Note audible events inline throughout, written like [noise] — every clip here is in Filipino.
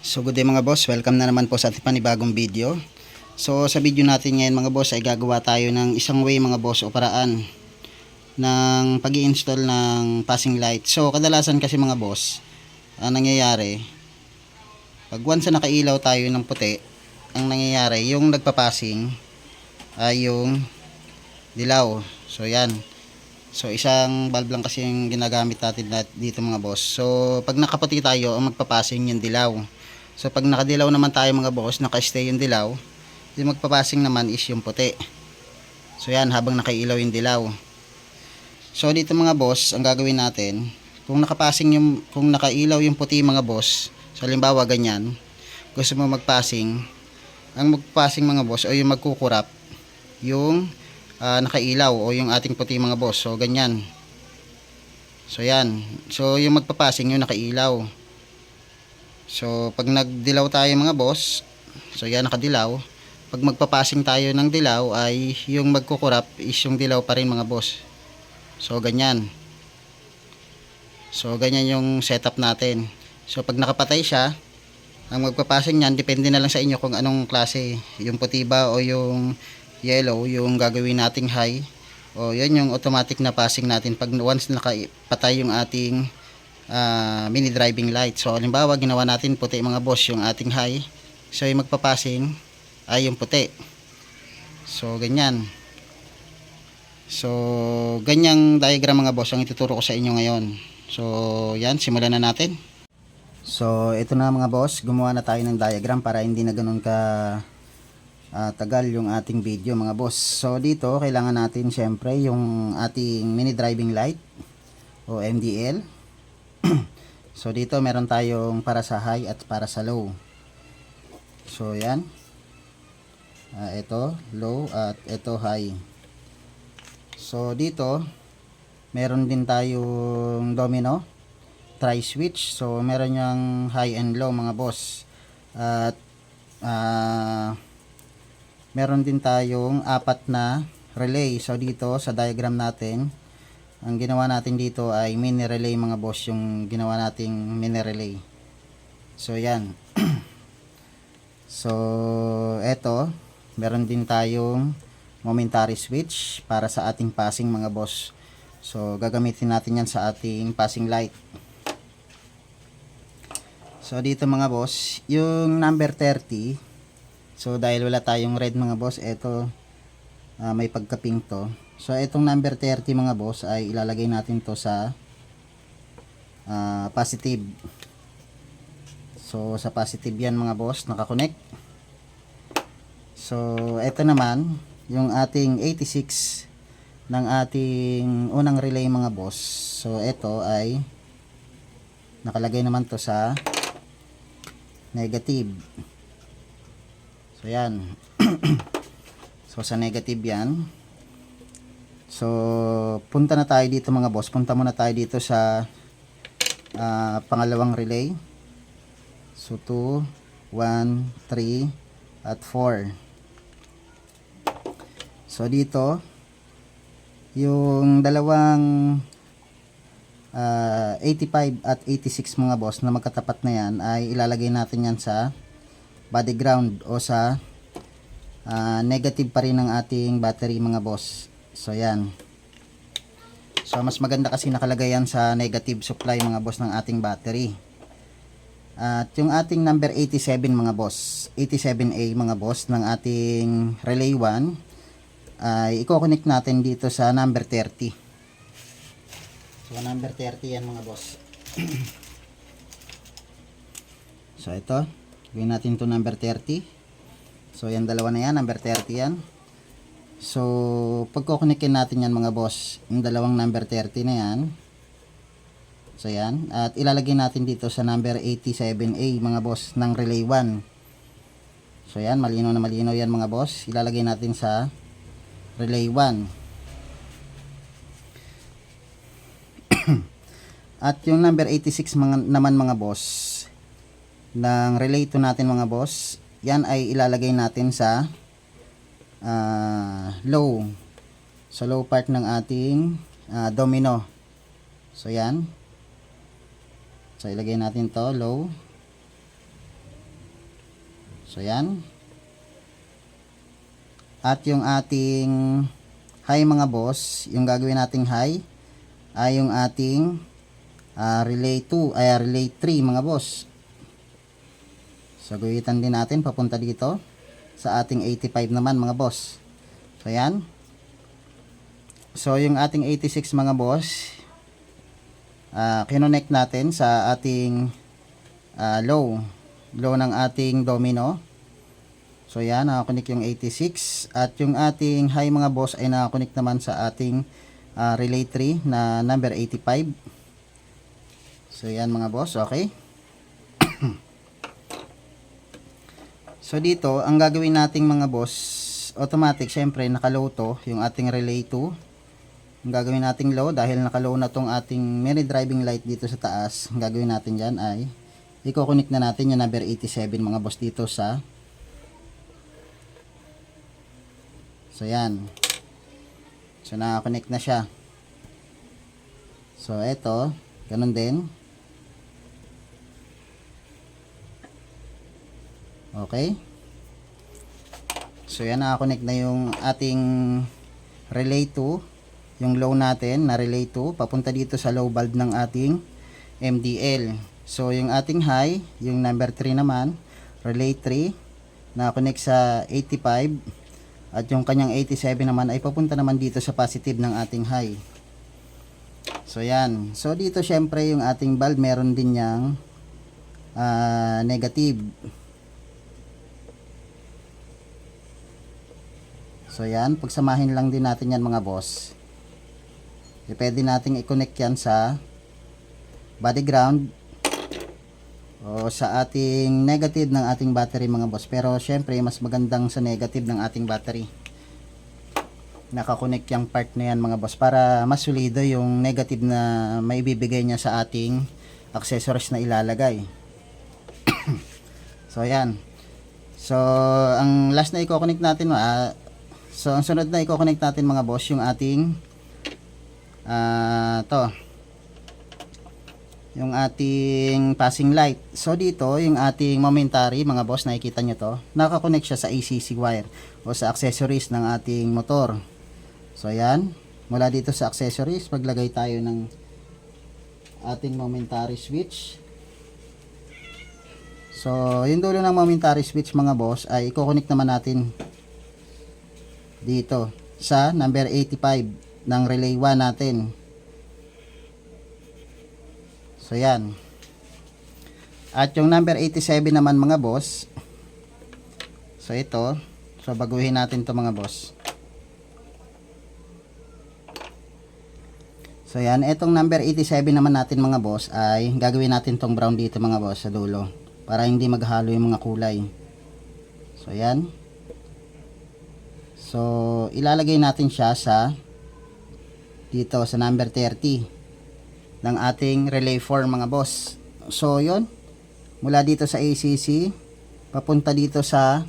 So good day mga boss, welcome na naman po sa ating panibagong video. So sa video natin ngayon mga boss ay gagawa tayo ng isang way mga boss o paraan ng pag install ng passing light. So kadalasan kasi mga boss, ang nangyayari, pag once na nakailaw tayo ng puti, ang nangyayari, yung nagpapassing ay yung dilaw. So yan. So isang bulb lang kasi yung ginagamit natin nat- dito mga boss. So pag nakaputi tayo, ang magpapassing yung dilaw. So pag nakadilaw naman tayo mga boss, naka-stay yung dilaw, yung magpapassing naman is yung puti. So yan, habang nakailaw yung dilaw. So dito mga boss, ang gagawin natin, kung nakapassing yung kung nakailaw yung puti mga boss, so halimbawa ganyan, gusto mo magpassing, ang magpassing mga boss o yung magkukurap yung ah, nakailaw o yung ating puti mga boss. So ganyan. So yan. So yung magpapassing yung nakailaw. So pag nagdilaw tayo mga boss, so yan nakadilaw. Pag magpapassing tayo ng dilaw ay yung magkukurap is yung dilaw pa rin mga boss. So ganyan. So ganyan yung setup natin. So pag nakapatay siya, ang magpapassing niyan depende na lang sa inyo kung anong klase, yung puti ba o yung yellow, yung gagawin nating high. O yan yung automatic na passing natin pag once nakapatay yung ating ah, mini driving light. So halimbawa ginawa natin puti mga boss yung ating high. So yung magpapassing ay yung puti. So ganyan. So ganyang diagram mga boss ang ituturo ko sa inyo ngayon. So yan, simulan na natin. So ito na mga boss, gumawa na tayo ng diagram para hindi na ganun ka ah, tagal yung ating video mga boss. So dito kailangan natin syempre yung ating mini driving light o MDL. [clears throat] so dito meron tayong para sa high at para sa low. So yan. Ah, ito low at ito high. So dito meron din tayong domino tri switch. So meron yung high and low mga boss. At ah meron din tayong apat na relay. So dito sa diagram natin, ang ginawa natin dito ay mini relay mga boss, yung ginawa nating mini relay. So yan. [clears throat] so eto, meron din tayong momentary switch para sa ating passing mga boss. So gagamitin natin yan sa ating passing light. So dito mga boss, yung number 30, so dahil wala tayong red mga boss, ito ah, may pagka-pink to. So itong number 30 mga boss ay ilalagay natin to sa ah, positive. So sa positive yan mga boss, nakakonect. So ito naman, yung ating 86 ng ating unang relay mga boss. So ito ay nakalagay naman to sa negative. So yan. [clears throat] so sa negative yan. So punta na tayo dito mga boss. Punta muna tayo dito sa ah, pangalawang relay. So 2, 1, 3 at 4. So dito yung dalawang ah, 85 at 86 mga boss na magkatapat na yan ay ilalagay natin yan sa body ground o sa ah, negative pa rin ng ating battery mga boss so yan so mas maganda kasi nakalagay yan sa negative supply mga boss ng ating battery at yung ating number 87 mga boss 87A mga boss ng ating relay 1 ay i-connect natin dito sa number 30 So, number 30 yan mga boss. [clears throat] so, ito. Gawin natin to number 30. So, yan dalawa na yan. Number 30 yan. So, pagkukunikin natin yan mga boss. Yung dalawang number 30 na yan. So, yan. At ilalagay natin dito sa number 87A mga boss ng relay 1. So, yan. Malinaw na malinaw yan mga boss. Ilalagay natin sa relay 1. [clears throat] At yung number 86 mga, naman mga boss, ng relay to natin mga boss, yan ay ilalagay natin sa ah, low. Sa low part ng ating ah, domino. So yan. So ilagay natin to low. So yan. At yung ating high mga boss, yung gagawin nating high ay yung ating ah, relay 2, ay relay 3 mga boss. So guhitan din natin papunta dito sa ating 85 naman mga boss. So yan. So yung ating 86 mga boss, ah kinonect natin sa ating ah, low, low ng ating domino. So yan, nakakunik yung 86 at yung ating high mga boss ay nakakunik naman sa ating ah, relay 3 na number 85. So yan mga boss, okay? So dito, ang gagawin nating mga boss, automatic syempre naka-low to, yung ating relay 2. Ang gagawin nating low dahil naka-low na tong ating mini driving light dito sa taas. Ang gagawin natin dyan ay i-connect na natin yung number 87 mga boss dito sa So yan. So naka-connect na siya. So eto, ganun din. Okay. So yan naka-connect na yung ating relay 2, yung low natin na relay 2 papunta dito sa low bulb ng ating MDL. So yung ating high, yung number 3 naman, relay 3 na-connect sa 85 at yung kanyang 87 naman ay papunta naman dito sa positive ng ating high. So yan. So dito syempre yung ating bulb meron din yang ah, negative. So yan, pagsamahin lang din natin yan mga boss. E, pwede nating i-connect yan sa body ground o sa ating negative ng ating battery mga boss. Pero syempre mas magandang sa negative ng ating battery. Nakakonect yung part na yan mga boss para mas solido yung negative na maibibigay niya sa ating accessories na ilalagay. [coughs] so yan. So ang last na i-connect natin ah, so ang sunod na i-connect natin mga boss yung ating ah to yung ating passing light. So dito, yung ating momentary, mga boss, nakikita nyo to, nakakonect siya sa ACC wire o sa accessories ng ating motor. So ayan, mula dito sa accessories, paglagay tayo ng ating momentary switch. So, yung dulo ng momentary switch mga boss ay i-connect naman natin dito sa number 85 ng relay 1 natin. So yan. At yung number 87 naman mga boss. So ito. So baguhin natin to mga boss. So yan. Itong number 87 naman natin mga boss ay gagawin natin tong brown dito mga boss sa dulo. Para hindi maghalo yung mga kulay. So yan. So ilalagay natin siya sa dito sa number 30 ng ating relay 4 mga boss. So, yon Mula dito sa ACC, papunta dito sa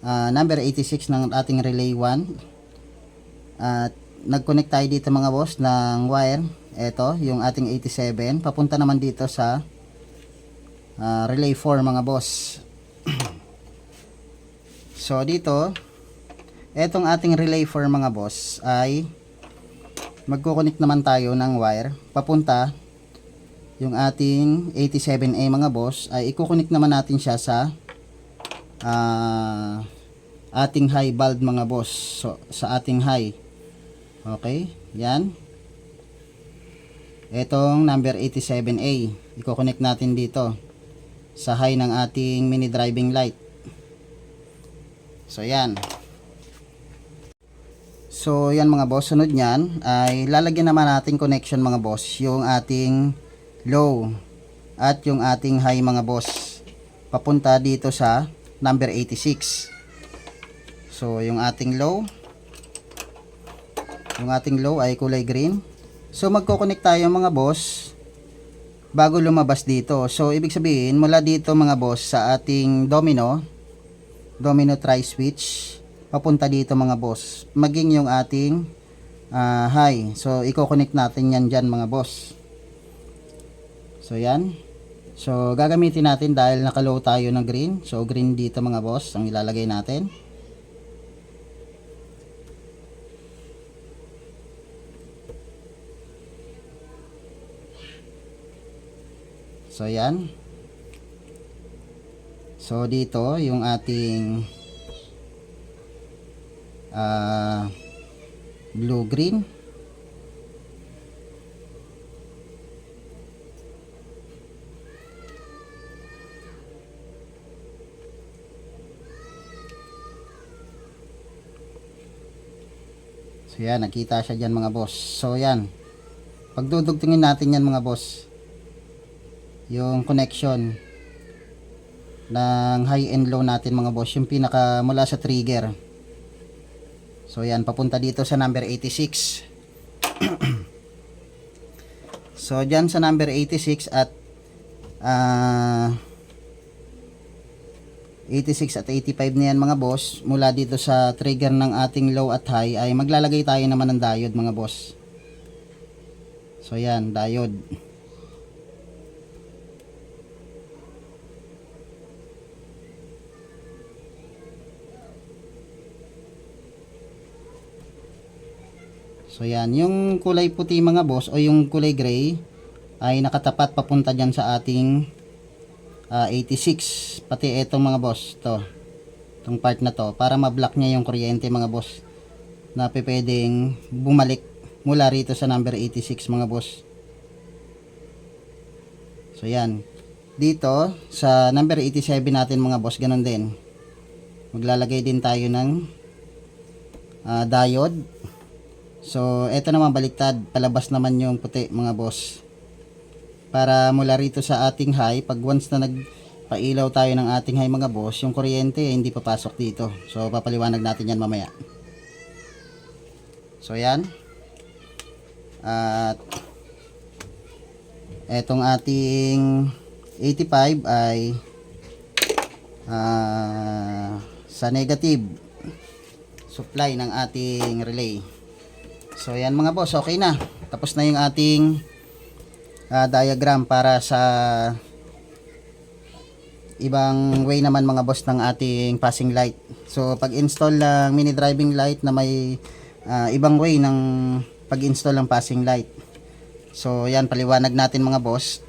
uh, number 86 ng ating relay 1. At nag-connect tayo dito mga boss ng wire. Ito, yung ating 87. Papunta naman dito sa uh, relay 4 mga boss. [clears throat] so, dito, etong ating relay 4 mga boss ay magkoconnect naman tayo ng wire. Papunta yung ating 87A mga boss ay i-connect naman natin siya sa uh, ating high bulb mga boss. So, sa ating high. Okay yan. Etong number 87A i-connect natin dito sa high ng ating mini driving light. So yan So, yan mga boss. Sunod niyan ay lalagyan naman natin connection mga boss. Yung ating low at yung ating high mga boss. Papunta dito sa number 86. So, yung ating low. Yung ating low ay kulay green. So, magko-connect tayo mga boss bago lumabas dito. So, ibig sabihin, mula dito mga boss sa ating domino, domino tri-switch, papunta dito mga boss maging yung ating uh, high so i-connect natin yan dyan mga boss so yan So, gagamitin natin dahil nakalow tayo ng green. So, green dito mga boss, ang ilalagay natin. So, yan. So, dito, yung ating ah blue-green. So yan, nakita siya dyan mga boss. So yan, pagdudugtungin natin yan mga boss, yung connection ng high and low natin mga boss, yung pinaka mula sa trigger. So yan, papunta dito sa number 86. [clears throat] so dyan sa number 86 at ah 86 at 85 na yan mga boss mula dito sa trigger ng ating low at high ay maglalagay tayo naman ng diode mga boss so yan diode so yan. Yung kulay puti mga boss o yung kulay gray ay nakatapat papunta dyan sa ating ah, 86 pati etong mga boss to. Itong part na to para ma-block niya yung kuryente mga boss na pwedeng bumalik mula rito sa number 86 mga boss. So yan. Dito sa number 87 natin mga boss ganun din. Maglalagay din tayo ng ah, diode so eto naman baliktad. Palabas naman yung puti mga boss. Para mula rito sa ating high pag once na nagpailaw tayo ng ating high mga boss yung kuryente eh, hindi papasok dito. So papaliwanag natin yan mamaya. So yan. At etong ating 85 ay ah, sa negative supply ng ating relay so yan mga boss okay na tapos na yung ating ah, diagram para sa ibang way naman mga boss ng ating passing light. So pag install ng mini driving light na may ah, ibang way ng pag-install ng passing light. So yan paliwanag natin mga boss.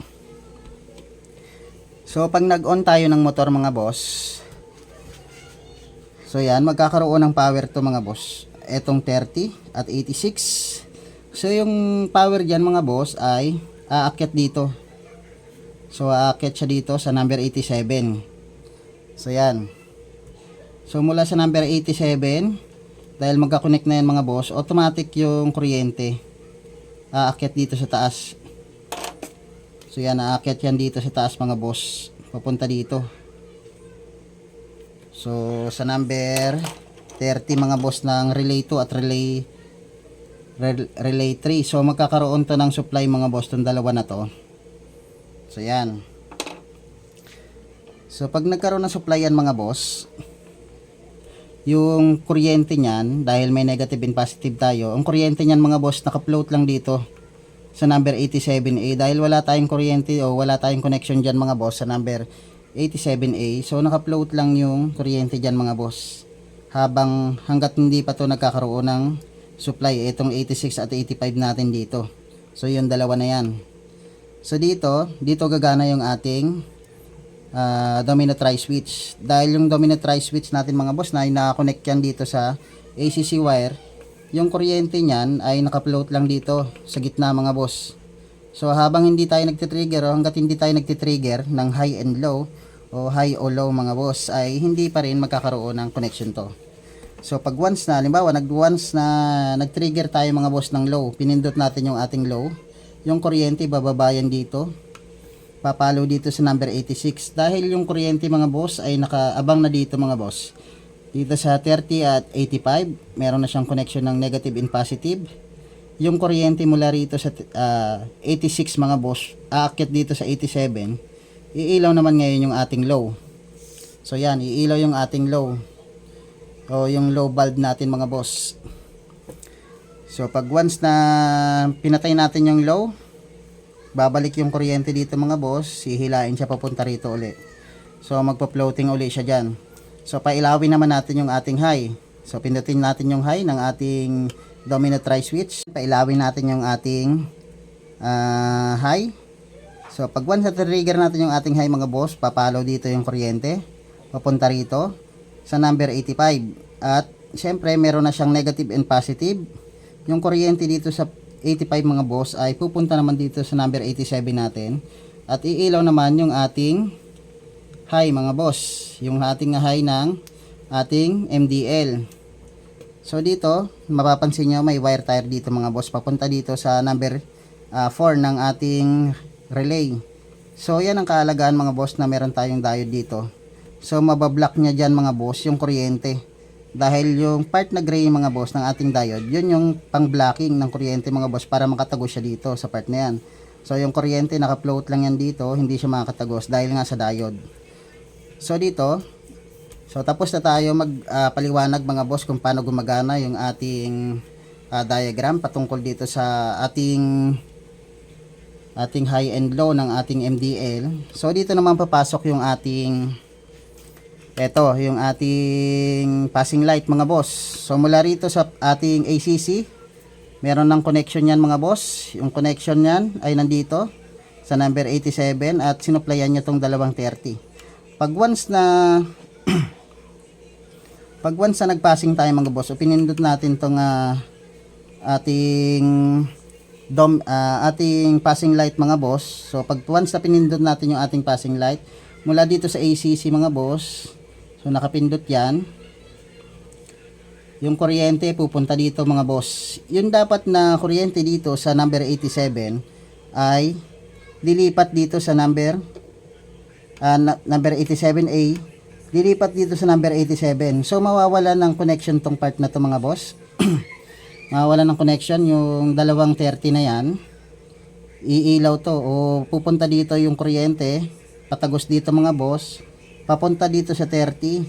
So pag nag-on tayo ng motor mga boss. So yan magkakaroon ng power to mga boss. Etong 30 at 86. So yung power diyan mga boss ay aakyat dito. So aakyat siya dito sa number 87. So yan. So mula sa number 87 dahil magka-connect na yan mga boss, automatic yung kuryente aakyat dito sa taas. So yan aakyat yan dito sa taas mga boss. Papunta dito. So sa number 30 mga boss ng relay 2 at relay rel- relay 3. So magkakaroon to ng supply mga boss tong dalawa na to. So yan. So pag nagkaroon ng supply yan mga boss, yung kuryente niyan dahil may negative and positive tayo, ang kuryente niyan mga boss naka-float lang dito sa number 87A dahil wala tayong kuryente o wala tayong connection diyan mga boss sa number 87A. So naka-float lang yung kuryente diyan mga boss. Habang hanggat hindi pa to nagkakaroon ng supply itong 86 at 85 natin dito. So yung dalawa na yan. So dito, dito gagana yung ating ah, domino tri switch. Dahil yung domino tri switch natin mga boss na nakakonect yan dito sa ACC wire, yung kuryente niyan ay naka-float lang dito sa gitna mga boss. So habang hindi tayo nagtitrigger o hanggat hindi tayo nagtitrigger ng high and low o high o low mga boss ay hindi pa rin magkakaroon ng connection to. So pag once na, halimbawa nag once na nag-trigger tayo mga boss ng low, pinindot natin yung ating low, yung kuryente bababayan dito, papalo dito sa number 86 dahil yung kuryente mga boss ay nakaabang na dito mga boss. Dito sa 30 at 85, meron na siyang connection ng negative and positive. Yung kuryente mula rito sa ah, 86 mga boss, aakyat dito sa 87, iilaw naman ngayon yung ating low. So yan, iilaw yung ating low. O yung low bulb natin mga boss. So pag once na pinatay natin yung low, babalik yung kuryente dito mga boss, hihilain siya papunta rito uli. So magpa-floating uli siya dyan. So pailawin naman natin yung ating high. So pindutin natin yung high ng ating domino try switch. Pailawin natin yung ating ah, high. So pag once na trigger natin yung ating high mga boss, papalo dito yung kuryente. Papunta rito sa number 85. At syempre meron na siyang negative and positive. Yung kuryente dito sa 85 mga boss ay pupunta naman dito sa number 87 natin. At iilaw naman yung ating high mga boss. Yung ating high ng ating MDL. So dito, mapapansin nyo may wire tire dito mga boss. Papunta dito sa number 4 ng ating relay. So yan ang kaalagaan mga boss na meron tayong diode dito. So mabablock niya dyan mga boss yung kuryente. Dahil yung part na gray mga boss ng ating diode, yun yung pang blocking ng kuryente mga boss para makatagos siya dito sa part na yan. So yung kuryente naka-float lang yan dito, hindi siya makakatagos dahil nga sa diode. So dito, so tapos na tayo magpaliwanag mga boss kung paano gumagana yung ating ah, diagram patungkol dito sa ating ating high and low ng ating MDL. So dito naman papasok yung ating eto, yung ating passing light mga boss. So mula rito sa ating ACC, meron ng connection yan mga boss. Yung connection yan ay nandito sa number 87 at sinuplayan niya tong dalawang 30. Pag once na [clears throat] pag once na nagpassing tayo mga boss, pinindot natin tong ah, ating dom ah, ating passing light mga boss. So pag once na pinindot natin yung ating passing light mula dito sa ACC mga boss. So nakapindot 'yan. Yung kuryente pupunta dito mga boss. Yung dapat na kuryente dito sa number 87 ay dilipat dito sa number na- number 87A dilipat dito sa number 87. So mawawala ng connection tong part na to mga boss. [clears throat] mawawala ng connection yung dalawang 30 na yan. Iilaw to o pupunta dito yung kuryente, patagos dito mga boss, papunta dito sa 30.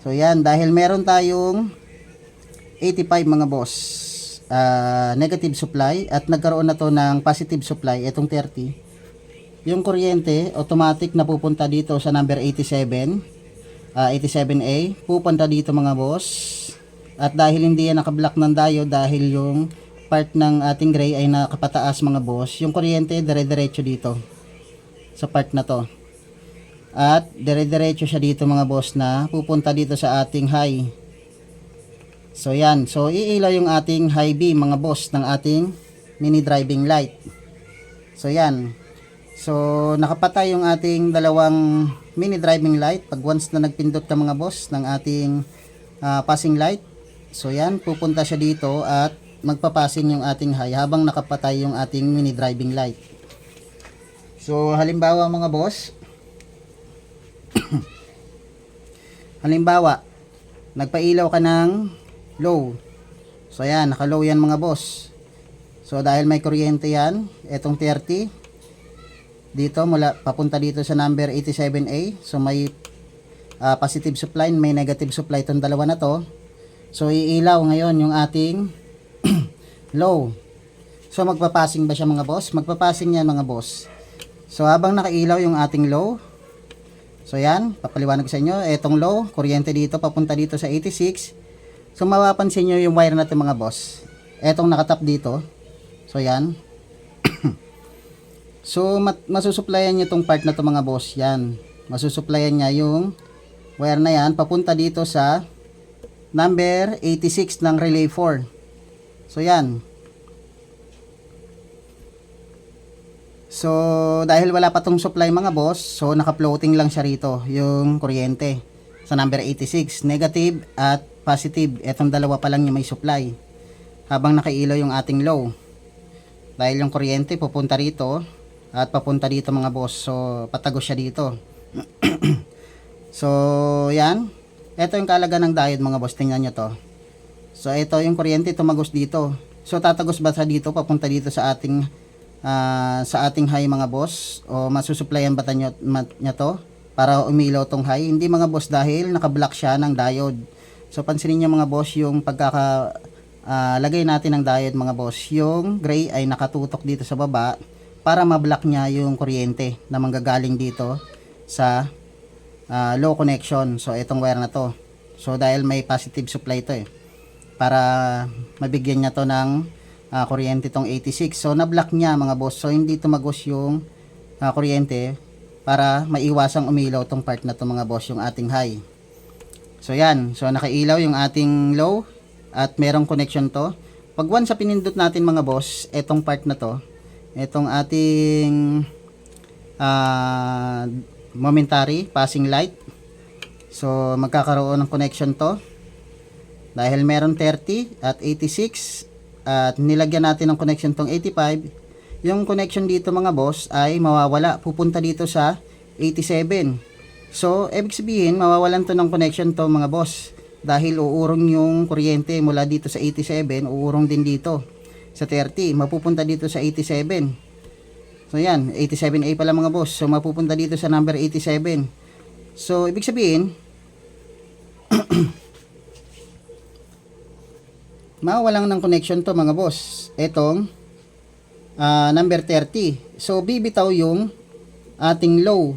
So yan, dahil meron tayong 85 mga boss ah, negative supply at nagkaroon na to ng positive supply itong 30 yung kuryente automatic na pupunta dito sa number 87 ah, 87A pupunta dito mga boss at dahil hindi yan nakablock ng diode dahil yung part ng ating gray ay nakapataas mga boss yung kuryente dire-diretso dito sa part na to at dire-diretso siya dito mga boss na pupunta dito sa ating high So yan, so iilaw yung ating high beam mga boss ng ating mini driving light. So yan. So nakapatay yung ating dalawang mini driving light pag once na nagpindot ka mga boss ng ating ah, passing light. So yan, pupunta siya dito at magpapasin yung ating high habang nakapatay yung ating mini driving light. So halimbawa mga boss, [coughs] halimbawa, nagpailaw ka ng low. So ayan, naka-low yan mga boss. So dahil may kuryente yan, etong 30 dito mula papunta dito sa number 87A. So may ah, positive supply, may negative supply itong dalawa na to. So iilaw ngayon yung ating [clears throat] low. So magpapasing ba siya mga boss? Magpapasing yan mga boss. So habang nakailaw yung ating low, so yan, papaliwanag ko sa inyo, etong low, kuryente dito papunta dito sa 86. So mapapansin nyo yung wire natin mga boss. Etong nakatap dito. So yan. [clears throat] so masusuplayan nyo tong part na to mga boss. Yan. Masusuplayan niya yung wire na yan papunta dito sa number 86 ng relay 4. So yan. So dahil wala pa tong supply mga boss, so naka-floating lang siya rito yung kuryente sa number 86, negative at positive. Etong dalawa pa lang yung may supply. Habang nakailaw yung ating low. Dahil yung kuryente pupunta rito at papunta dito mga boss. So patagos siya dito. [clears throat] so yan. Ito yung kalaga ng diode mga boss. Tingnan nyo to. So ito yung kuryente tumagos dito. So tatagos ba sa dito papunta dito sa ating ah, sa ating high mga boss o masusuplayan ba tanyo, niya to para umilaw tong high? Hindi mga boss dahil nakablock siya ng diode. So pansinin niyo mga boss yung pagkaka ah, lagay natin ng diode mga boss. Yung gray ay nakatutok dito sa baba para ma-block niya yung kuryente na manggagaling dito sa ah, low connection. So itong wire na to. So dahil may positive supply to eh para mabigyan niya to ng ah, kuryente tong 86. So na-block niya mga boss. So hindi tumagos yung ah, kuryente para maiwasang umilaw tong part na to mga boss yung ating high. So yan. So nakailaw yung ating low at merong connection to. Pag once sa pinindot natin mga boss, etong part na to, etong ating ah, momentary passing light. So magkakaroon ng connection to. Dahil meron 30 at 86 at nilagyan natin ng connection tong 85 yung connection dito mga boss ay mawawala. Pupunta dito sa 87 so ibig sabihin mawawalan to ng connection to mga boss dahil uurong yung kuryente mula dito sa 87 uurong din dito sa 30 mapupunta dito sa 87 so yan 87A pala mga boss so mapupunta dito sa number 87 so ibig sabihin [clears throat] mawalan ng connection to mga boss. Etong ah, number 30. So bibitaw yung ating low.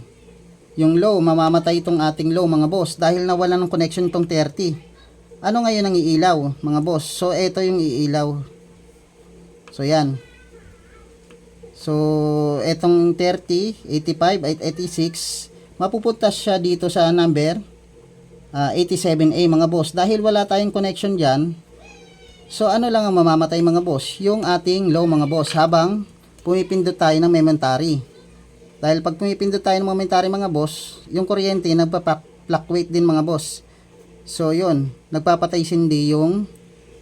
Yung low, mamamatay itong ating low mga boss dahil nawalan ng connection tong 30. Ano ngayon ang iilaw mga boss? So ito yung iilaw. So yan. So etong 30, 85 at 86 mapupunta siya dito sa number ah, 87A mga boss dahil wala tayong connection diyan So ano lang ang mamamatay mga boss? Yung ating low mga boss habang pumipindot tayo ng momentary. Dahil pag pumipindot tayo ng momentary mga boss, yung kuryente nagpa-fluctuate din mga boss. So yun, nagpapatay sindi yung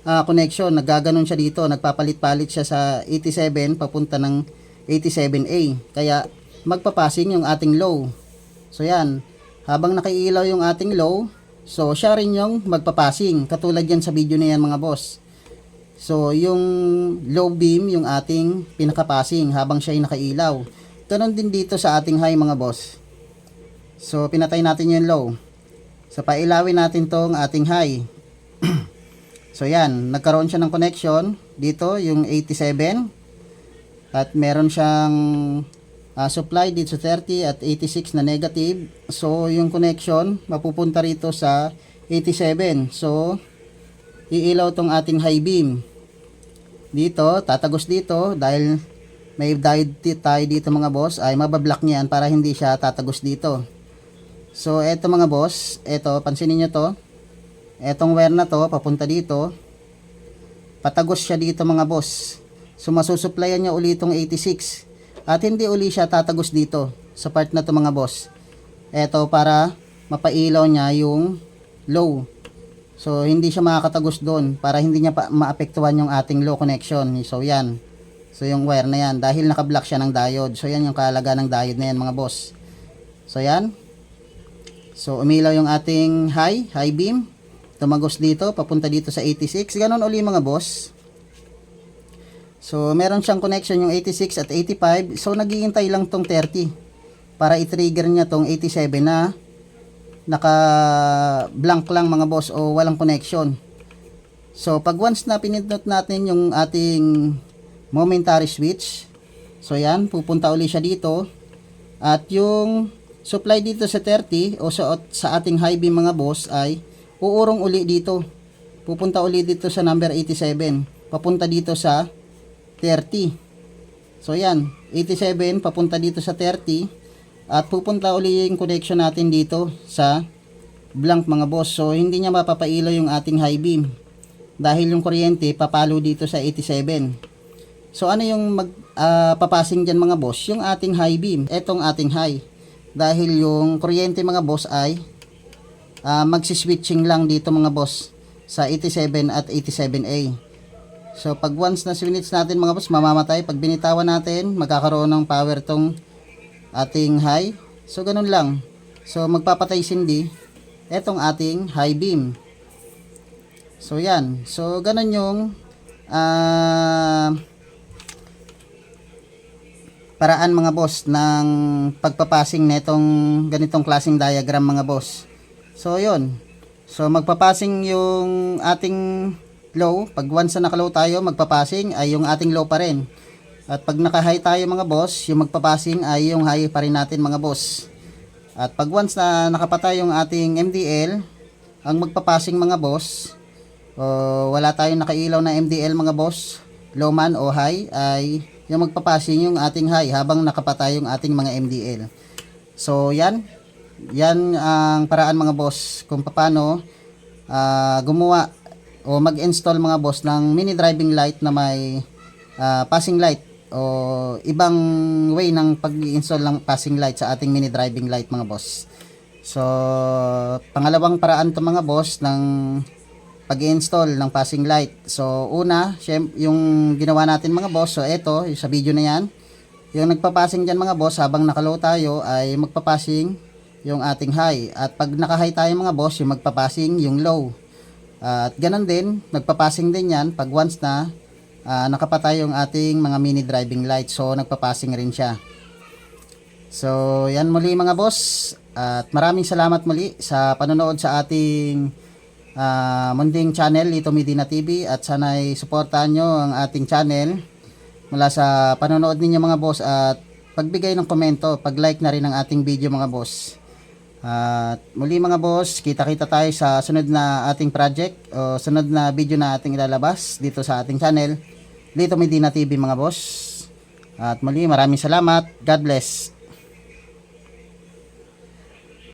ah, connection, naggaganon siya dito, nagpapalit-palit siya sa 87 papunta ng 87A. Kaya magpapasing yung ating low. So yan, habang nakailaw yung ating low, so siya rin yung magpapasing. Katulad yan sa video na yan mga boss. So, yung low beam, yung ating pinakapasing habang siya ay nakailaw. Ganon din dito sa ating high mga boss. So, pinatay natin yung low. So, pailawin natin tong ating high. [clears throat] so, yan. Nagkaroon siya ng connection. Dito, yung 87. At meron siyang ah, supply dito sa 30 at 86 na negative. So, yung connection, mapupunta rito sa 87. So, iilaw tong ating high beam. Dito, tatagos dito dahil may diode tayo dito mga boss ay mabablock niyan para hindi siya tatagos dito. So, eto mga boss, eto, pansinin nyo to. Etong wire na to, papunta dito. Patagos siya dito mga boss. So, masusupplyan niya uli itong 86. At hindi uli siya tatagos dito sa part na to mga boss. Eto, para mapailaw niya yung low. So, hindi siya makakatagos doon para hindi niya maapektuhan yung ating low connection. So, yan. So, yung wire na yan. Dahil nakablock siya ng diode. So, yan yung kahalaga ng diode na yan mga boss. So, yan. So, umilaw yung ating high, high beam. Tumagos dito, papunta dito sa 86. Ganon uli mga boss. So, meron siyang connection yung 86 at 85. So, naghihintay lang tong 30 para i-trigger niya tong 87 na naka blank lang mga boss o walang connection. So pag once na pinindot natin yung ating momentary switch, so yan, pupunta uli siya dito. At yung supply dito sa 30 o sa, sa ating high beam mga boss ay uurong uli dito. Pupunta uli dito sa number 87. Papunta dito sa 30. So yan, 87 papunta dito sa 30 at pupunta uli yung connection natin dito sa blank mga boss. So hindi niya mapapailaw yung ating high beam. Dahil yung kuryente papalo dito sa 87. So ano yung mag ah, papasing diyan mga boss? Yung ating high beam. Etong ating high. Dahil yung kuryente mga boss ay ah, magsi-switching lang dito mga boss sa 87 at 87A. So pag once na switch natin mga boss mamamatay. Pag binitawan natin magkakaroon ng power tong ating high. So, ganun lang. So, magpapatay sindi etong ating high beam. So, yan. So, ganun yung ah, paraan mga boss ng pagpapasing netong ganitong klaseng diagram mga boss. So, yun. So, magpapasing yung ating low. Pag once na nakalow tayo, magpapasing ay yung ating low pa rin. At pag naka-high tayo mga boss, yung magpapasing ay yung high pa rin natin mga boss. At pag once na nakapatay yung ating MDL, ang magpapasing mga boss, o wala tayong nakailaw na MDL mga boss, low man o high, ay yung magpapasing yung ating high habang nakapatay yung ating mga MDL. So yan, yan ang paraan mga boss kung paano ah, gumawa o mag-install mga boss ng mini driving light na may ah, passing light o ibang way ng pag-install ng passing light sa ating mini driving light mga boss. So, pangalawang paraan to mga boss ng pag-install ng passing light. So, una, yung ginawa natin mga boss, so yung sa video na yan, yung nagpapasing dyan mga boss, habang nakalow tayo ay magpapasing yung ating high. At pag naka-high tayo mga boss, yung magpapasing yung low. At ganun din, nagpapasing din yan pag once na ah, nakapatay yung ating mga mini driving light. So, nagpapasing rin siya. So, yan muli mga boss. At maraming salamat muli sa panonood sa ating ah, munding channel, Lito Medina TV. At sana'y suportahan nyo ang ating channel mula sa panonood ninyo mga boss at pagbigay ng komento, pag-like na rin ng ating video mga boss. At muli mga boss, kita-kita tayo sa sunod na ating project o sunod na video na ating ilalabas dito sa ating channel, Lito Medina TV mga boss. At muli maraming salamat. God bless.